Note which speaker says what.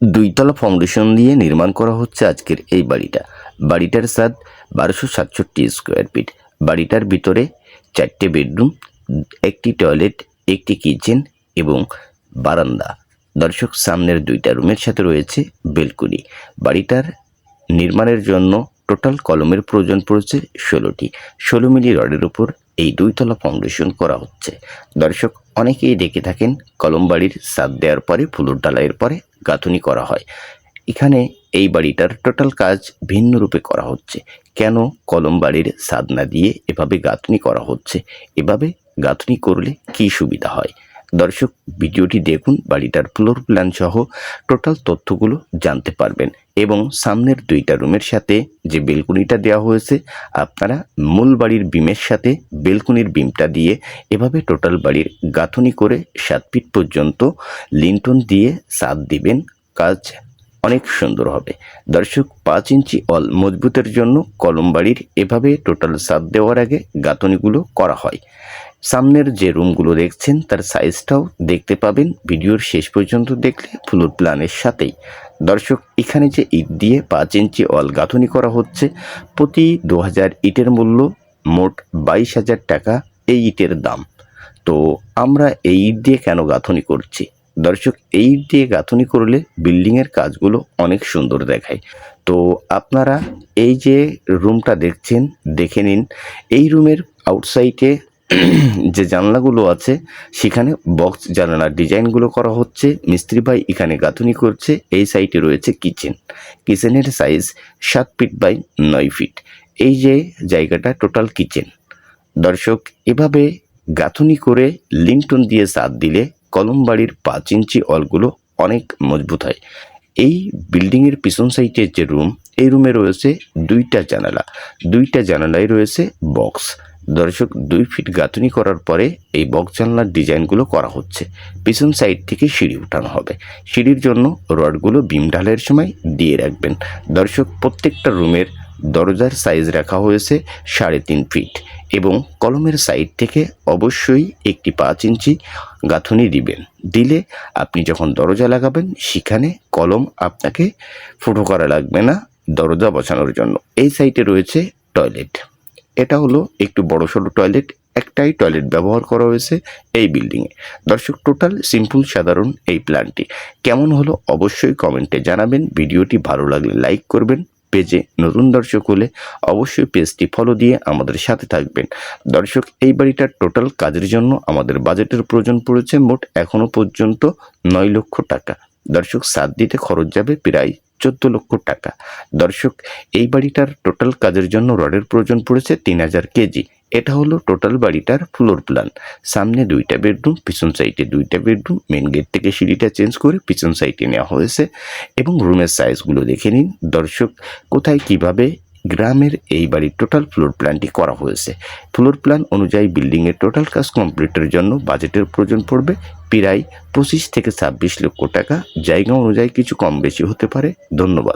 Speaker 1: দুইতলা foundation দিয়ে নির্মাণ করা হচ্ছে আজকের এই বাড়িটা। বাড়িটার সাদ বারোশো সাতষট্টি স্কোয়ার ফিট বাড়িটার ভিতরে চারটে বেডরুম একটি টয়লেট একটি কিচেন এবং বারান্দা। দর্শক, সামনের দুইটা রুমের সাথে রয়েছে বেলকুনি। বাড়িটার নির্মাণের জন্য টোটাল কলমের প্রয়োজন পড়েছে ষোলোটি। ষোলো মিলি রডের উপর এই দুইতলা ফাউন্ডেশন করা হচ্ছে। দর্শক, অনেকেই দেখে থাকেন কলম বাড়ির সাদ দেওয়ার পরে, ফুলুর ডালাইয়ের পরে গাঁথুনি করা হয়। এখানে এই বাড়িটার টোটাল কাজ ভিন্ন রূপে করা হচ্ছে। কেন কলম বাড়ির সাধনা দিয়ে এভাবে গাঁথুনি করা হচ্ছে? এভাবে গাঁথুনি করলে কী সুবিধা হয়? দর্শক, ভিডিওটি দেখুন, বাড়িটার ফ্লোর প্ল্যান সহ টোটাল তথ্যগুলো জানতে পারবেন এবং সামনের দুইটা রুমের সাথে যে বেলকুনিটা দেওয়া হয়েছে, আপনারা মূল বাড়ির বিমের সাথে বেলকুনির বিমটা দিয়ে এভাবে টোটাল বাড়ির গাঁথনি করে সাত ফিট পর্যন্ত লিন্টন দিয়ে সাদ দিবেন। কাজ অনেক সুন্দর হবে। দর্শক, পাঁচ ইঞ্চি অল মজবুতের জন্য কলম বাড়ির এভাবে টোটাল সাদ দেওয়ার আগে গাঁথনিগুলো করা হয়। সামনের যে রুমগুলো দেখছেন, তার সাইজটাও দেখতে পাবেন। ভিডিওর শেষ পর্যন্ত দেখলে ফ্লোর প্ল্যানের সাথেই। দর্শক, এখানে যে ইট দিয়ে পাঁচ ইঞ্চি অল গাঁথনি করা হচ্ছে, প্রতি দু হাজার ইটের মূল্য মোট বাইশ হাজার টাকা এই ইটের দাম। তো আমরা এই ইট দিয়ে কেন গাঁথনি করছি? দর্শক, এই দিয়ে গাঁথনি করলে বিল্ডিংয়ের কাজগুলো অনেক সুন্দর দেখায়। তো আপনারা এই যে রুমটা দেখছেন, দেখে নিন। এই রুমের আউটসাইডে যে জানলাগুলো আছে, সেখানে বক্স জানালার ডিজাইনগুলো করা হচ্ছে। মিস্ত্রি ভাই এখানে গাঁথুনি করছে। এই সাইডে রয়েছে কিচেন কিচেনের সাইজ সাত ফিট বাই নয় ফিট এই যে জায়গাটা টোটাল কিচেন দর্শক, এভাবে গাঁথুনি করে লিংটন দিয়ে সাত দিলে কলম বাড়ির পাঁচ ইঞ্চি অলগুলো অনেক মজবুত হয়। এই বিল্ডিংয়ের পিছন সাইডের যে রুম, এই রুমে রয়েছে দুইটা জানালা। দুইটা জানালায় রয়েছে বক্স। দর্শক, দুই ফিট গাঁথুনি করার পরে এই বক্স জানলার ডিজাইনগুলো করা হচ্ছে। পিছন সাইড থেকে সিঁড়ি উঠানো হবে। সিঁড়ির জন্য রডগুলো বিম ঢালের সময় দিয়ে রাখবেন। দর্শক, প্রত্যেকটা রুমের দরজার সাইজ রাখা হয়েছে সাড়ে তিন ফিট এবং কলমের সাইড থেকে অবশ্যই একটি পাঁচ ইঞ্চি গাঁথনি দিবেন। দিলে আপনি যখন দরজা লাগাবেন, সেখানে কলম আপনাকে ফুটো করা লাগবে না দরজা বসানোর জন্য। এই সাইটে রয়েছে টয়লেট এটা হলো একটু বড় সড়ো টয়লেট একটাই টয়লেট ব্যবহার করা হয়েছে এই বিল্ডিংয়ে দর্শক টোটাল সিম্পল সাধারণ এই প্ল্যানটি কেমন হলো অবশ্যই কমেন্টে জানাবেন। ভিডিওটি ভালো লাগলে লাইক করবেন পেজে নতুন দর্শক হলে অবশ্যই পেজটি ফলো দিয়ে আমাদের সাথে থাকবেন। দর্শক, এই বাড়িটার টোটাল কাজের জন্য আমাদের বাজেটের প্রয়োজন পড়েছে মোট এখনও পর্যন্ত নয় লক্ষ টাকা। দর্শক সাত দিতে খরচ যাবে প্রায় চোদ্দ লক্ষ টাকা। দর্শক, এই বাড়িটার টোটাল কাজের জন্য রডের প্রয়োজন পড়েছে তিন হাজার কেজি। এটা হলো টোটাল বাড়িটার ফ্লোর প্ল্যান সামনে দুইটা বেডরুম পিছন সাইডে দুইটা বেডরুম মেন গেট থেকে সিঁড়িটা চেঞ্জ করে পিছন সাইডে নেওয়া হয়েছে। এবং রুমের সাইজগুলো দেখে নিন। দর্শক, কোথায় কীভাবে গ্রামের এই বাড়ির টোটাল ফ্লোর প্ল্যানটি করা হয়েছে? ফ্লোর প্ল্যান অনুযায়ী বিল্ডিংয়ের টোটাল কাজ কমপ্লিটের জন্য বাজেটের প্রয়োজন পড়বে প্রায় পঁচিশ থেকে ছাব্বিশ লক্ষ টাকা। জায়গা অনুযায়ী কিছু কম বেশি হতে পারে। ধন্যবাদ।